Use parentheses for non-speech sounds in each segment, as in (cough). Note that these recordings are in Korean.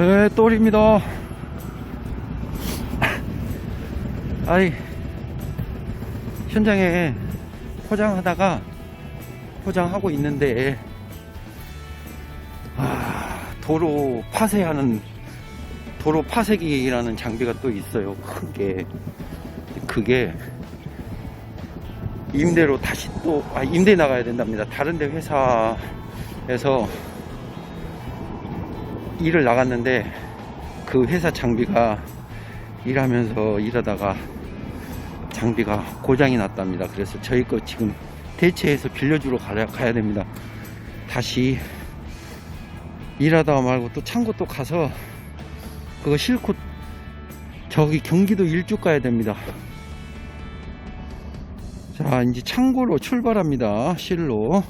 네, 똘입니다. 아이, 현장에 포장하다가 포장하고 있는데, 아, 도로 파쇄하는, 도로 파쇄기라는 장비가 또 있어요. 크게. 그게, 임대로 다시 또, 아, 임대 나가야 된답니다. 다른데 회사에서 일을 나갔는데 그 회사 장비가 일하면서 일하다가 장비가 고장이 났답니다. 그래서 저희 거 지금 대체해서 빌려주러 가야, 가야 됩니다. 다시 일하다가 말고 또 창고 또 가서 그거 싣고 저기 경기도 일주 가야 됩니다. 자, 이제 창고로 출발합니다. 실로.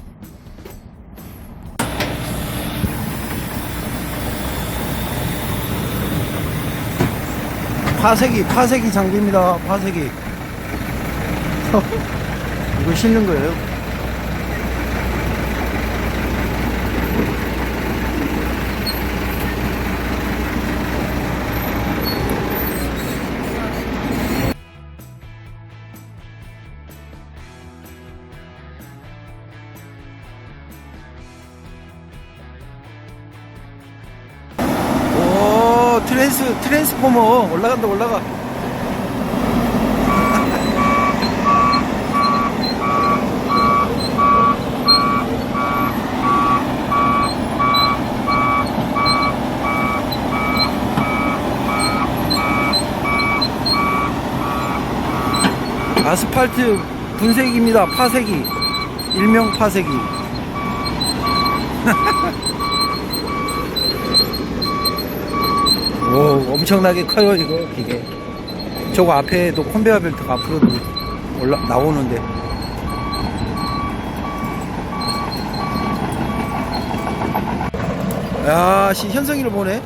파쇄기, 파쇄기 장비입니다. 파쇄기. (laughs) 이거 싣는 거예요. 트랜스, 트랜스포머. 올라간다, 올라가. 아스팔트 분쇄기입니다. 파쇄기. 일명 파쇄기. (laughs) 오, 엄청나게 커요, 이거, 기계. 저거 앞에도 컨베어 벨트가 앞으로도 올라, 나오는데. 야, 씨, 현성이를 보네.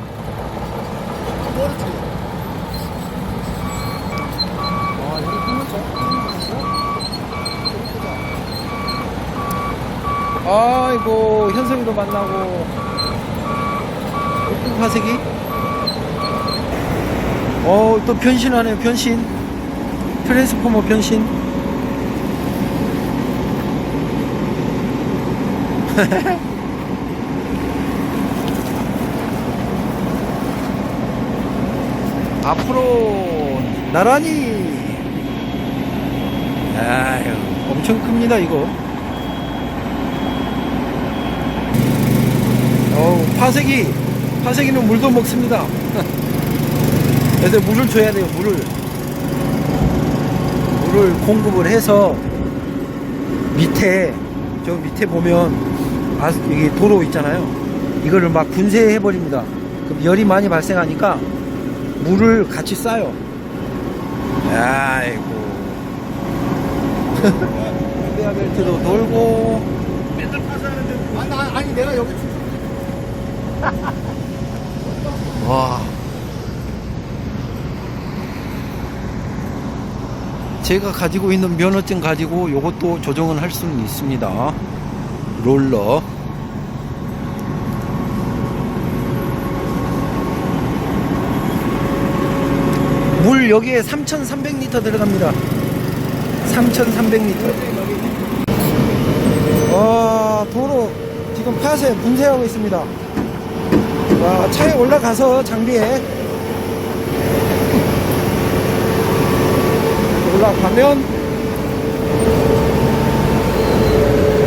아이고, 현성이도 만나고. 파색이. 어, 또 변신하네요, 변신. 트랜스포머 변신. (laughs) 앞으로 나란히. 아유, 엄청 큽니다, 이거. 어우, 파색이, 파색이는 물도 먹습니다. (laughs) 그래서 물을 줘야 돼요, 물을. 물을 공급을 해서 밑에, 저 밑에 보면, 아, 이게 도로 있잖아요. 이거를 막 분쇄해 버립니다. 그럼 열이 많이 발생하니까 물을 같이 싸요. 아이고. 베어 벨트도 돌고, 맨날 파산하는데 아니, 나- 아니 내가 여기 주- 와. 제가 가지고 있는 면허증 가지고 요것도 조정을 할 수는 있습니다. 롤러. 물 여기에 3,300리터 들어갑니다. 3,300리터. 와, 도로 지금 파쇄 분쇄하고 있습니다. 와, 차에 올라가서 장비에 올라가면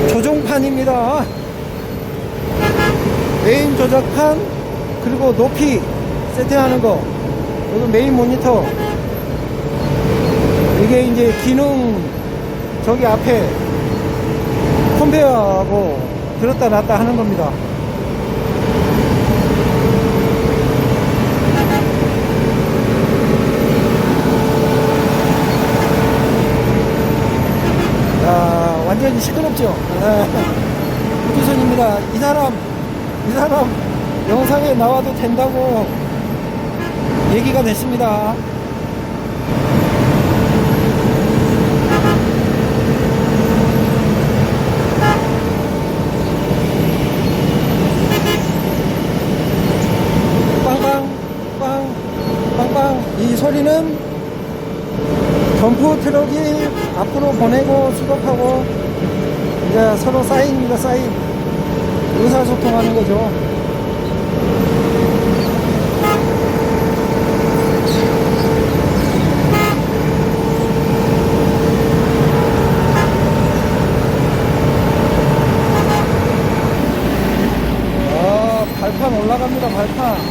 조종판입니다. 메인 조작판 그리고 높이 세팅하는 거 여기 메인 모니터 이게 이제 기능 저기 앞에 컨베어하고 들었다 놨다 하는 겁니다. 야, 완전히 시끄럽죠? 우주선입니다. 이 사람, 이 사람 영상에 나와도 된다고 얘기가 됐습니다. 빵빵 이제는 덤프 트럭이 앞으로 보내고 수급하고 이제 서로 사인입니다 사인. 의사소통하는 거죠. 아 발판 올라갑니다 발판